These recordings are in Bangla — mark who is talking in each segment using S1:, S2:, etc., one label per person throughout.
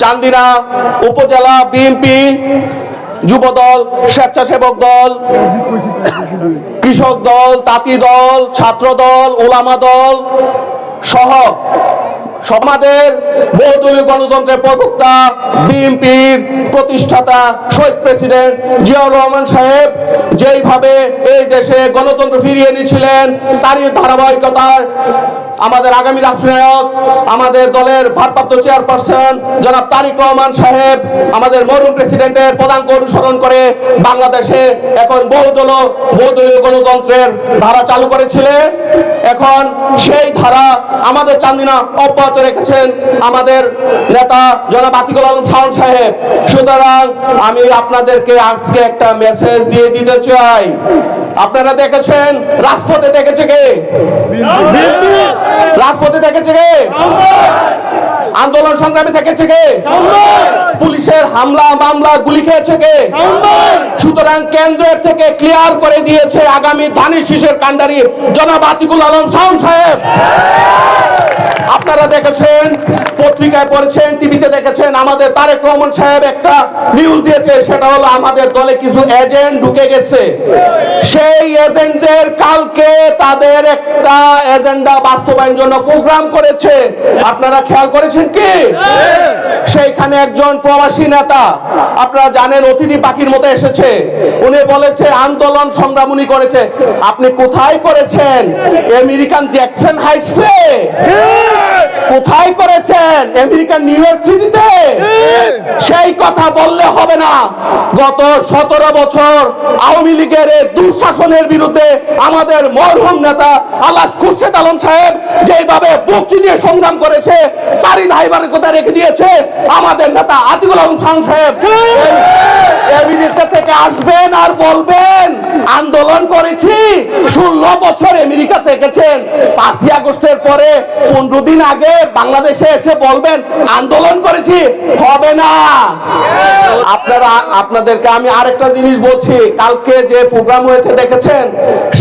S1: চান্দিনা উপজেলা বিএনপি যুবদল, স্বেচ্ছাসেবক দল, কৃষক দল, তাঁতি দল, ছাত্র দল ওলামা দল সহ সমাজের বহুদলীয় গণতন্ত্রের প্রবক্তা বিএনপির প্রতিষ্ঠাতা শহীদ প্রেসিডেন্ট জিয়াউর রহমান সাহেব যেইভাবে এই দেশে গণতন্ত্র ফিরিয়ে এনেছিলেন, তারই ধারাবাহিকতায় আমাদের আগামী রাষ্ট্রনায়ক আমাদের দলের ভারপ্রাপ্ত চেয়ারপারসন জনাব তারিক রহমান সাহেব, আমাদের মরুম প্রেসিডেন্টের পদাঙ্ক অনুসরণ করে বাংলাদেশে এখন বহুদল বহুদলীয় গণতন্ত্রের ধারা চালু করেছিলেন এখন সেই ধারা আমাদের চান্দিনা অব্যাহত রেখেছেন আমাদের নেতা জনাব আতিকুল আলম শাহন সাহেব। সুতরাং আমি আপনাদেরকে আজকে একটা মেসেজ দিয়ে দিতে চাই। আপনারা দেখেছেন রাজপথে দেখেছে কে? রাজপথে দেখেছে কে? আন্দোলন সংগ্রামে দেখেছে কে? পুলিশের হামলা মামলা গুলি খেয়েছে কে? সুতরাং কেন্দ্রের থেকে ক্লিয়ার করে দিয়েছে আগামী ধানের শিশের কান্ডারি জনাব আতিকুল আলম সাহেব। আপনারা দেখেছেন, পত্রিকায় পড়েছেন, টিভিতে দেখেছেন, আমাদের তারেক রহমান সাহেব একটা নিউজ দিয়েছে, সেটা হলো আমাদের দলে কিছু এজেন্ট ঢুকে গেছে। সেই এজেন্টদের কালকে তাদের একটা এজেন্ডা বাস্তবায়ন জন্য প্রোগ্রাম করেছে। আপনারা খেয়াল করেছেন কি? সেইখানে একজন প্রবাসী নেতা, আপনারা জানেন অতিথি পাখির মতো এসেছে। উনি বলেছে, আন্দোলন সংগ্রাম উনি করেছে। আপনি কোথায় করেছেন? আমেরিকান জ্যাকসন হাইটসে? কোথায় করেছেন? আমেরিকান নিউ ইয়র্ক সিটিতে? সেই কথা বললে হবে না। গত সতেরো বছর আওয়ামী লীগের দুঃশাসনের বিরুদ্ধে আমাদের মরহুম নেতা আলাস খুরশেদ আলম সাহেব যেভাবে বুকচি দিয়ে সংগ্রাম করেছে তারই ধাইবারের কথা রেখে দিয়েছে? আমাদের নেতা আতিকুল আলম সাহেব। আমেরিকা থেকে আসবেন আর বলবেন আন্দোলন করেছি। ষোলো বছর আমেরিকা থেকেছেন পাঁচই আগস্টের পরে পনেরো দিন আগে বাংলাদেশে এসে বলবেন, আন্দোলন করেছি। হবে না। আপনারা, আপনাদেরকে আমি আরেকটা জিনিস বলছি। কালকে যে প্রোগ্রাম হয়েছে, দেখেছেন?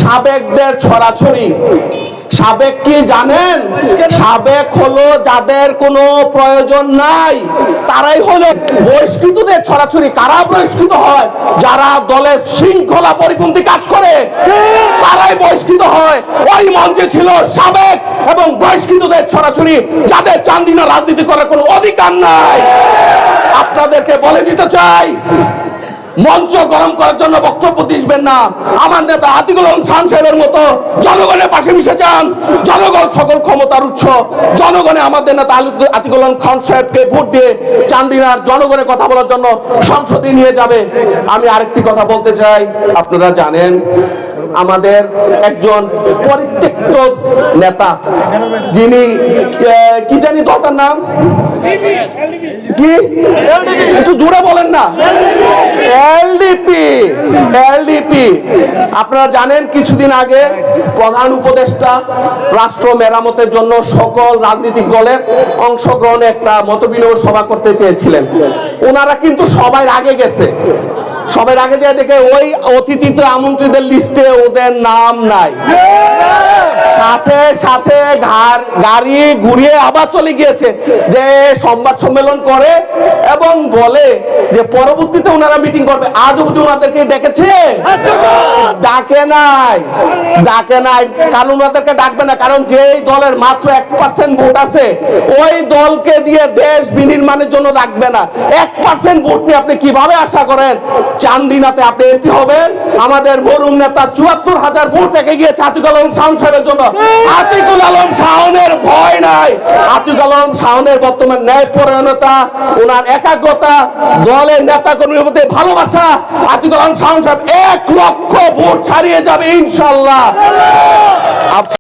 S1: সাবেকদের ছড়াছড়ি। সাবেক কি জানেন? সাবেক হলো যাদের কোনো প্রয়োজন নাই। তারাই হলো বহিষ্কৃতদের ছড়াছড়ি। কারা বহিষ্কৃত হয়? যারা দলের শৃঙ্খলা পরিপন্থী কাজ করে, তারাই বহিষ্কৃত হয়। ওই মঞ্চে ছিল সাবেক এবং বহিষ্কৃতদের ছড়াছড়ি, যাদের চান্দিনা রাজনীতি করার কোনো অধিকার নাই। আপনাদেরকে বলে দিতে চাই মঞ্চ গরম করার জন্য বক্তব্য দিসবেন না। আমার নেতা আতিকুল খান সাহেবের মতো জনগণের পাশে মিশে যান। জনগণ সকল ক্ষমতার উৎস। জনগণে আমাদের নেতা আতিকুল খান সাহেবকে ভোট দিয়ে চান্দিনার জনগণের কথা বলার জন্য সংসদে নিয়ে যাবে। আমি আরেকটি কথা বলতে চাই। আপনারা জানেন, আমাদের একজন পরিত্যক্ত নেতা, যিনি কি জানি দলটার নাম? কি? একটু জোরে বলেন না। এলডিপি। আপনারা জানেন কিছুদিন আগে প্রধান উপদেষ্টা রাষ্ট্র মেরামতের জন্য সকল রাজনৈতিক দলের অংশগ্রহণে একটা মতবিনিময় সভা করতে চেয়েছিলেন। ওনারা কিন্তু সবাই আগে গেছে। সবাই আগে যায় দেখে ওই অতিথিতে আমন্ত্রিতদের লিস্টে ওদের নাম নাই। সাথে সাথে গাড়ি ঘুরিয়ে আবার চলে গিয়েছে যে সংবাদ সম্মেলন করে এবং বলে যে পরবর্তীতে ওনারা মিটিং করবে। আজ অবধি ওনাদেরকে ডেকেছে? ডাকে নাই। ডাকে নাই। কারণ ওনাদেরকে ডাকবে না। কারণ যেই দলের মাত্র এক পার্সেন্ট ভোট আছে, ওই দলকে দিয়ে দেশ বিনির্মাণের জন্য ডাকবে না। এক পার্সেন্ট ভোট নিয়ে আপনি কীভাবে আশা করেন? চান্দিনাতে আপনি এমপি হবেন। আমাদের মরুম নেতা চুয়াত্তর হাজার ভোট রেখে গিয়েছে আতিকুল আলম শাহন আতিকুল আলম শাহনের ভয় নাই। আতিকুল আলম শাহনের বর্তমান ন্যায় পরায়ণতা, ওনার একাগ্রতা, দলের নেতা কর্মীর মধ্যে ভালোবাসা, আতিকুল আলম শাহন সাহেব এক লক্ষ ভোট ছাড়িয়ে যাবে ইনশাল্লাহ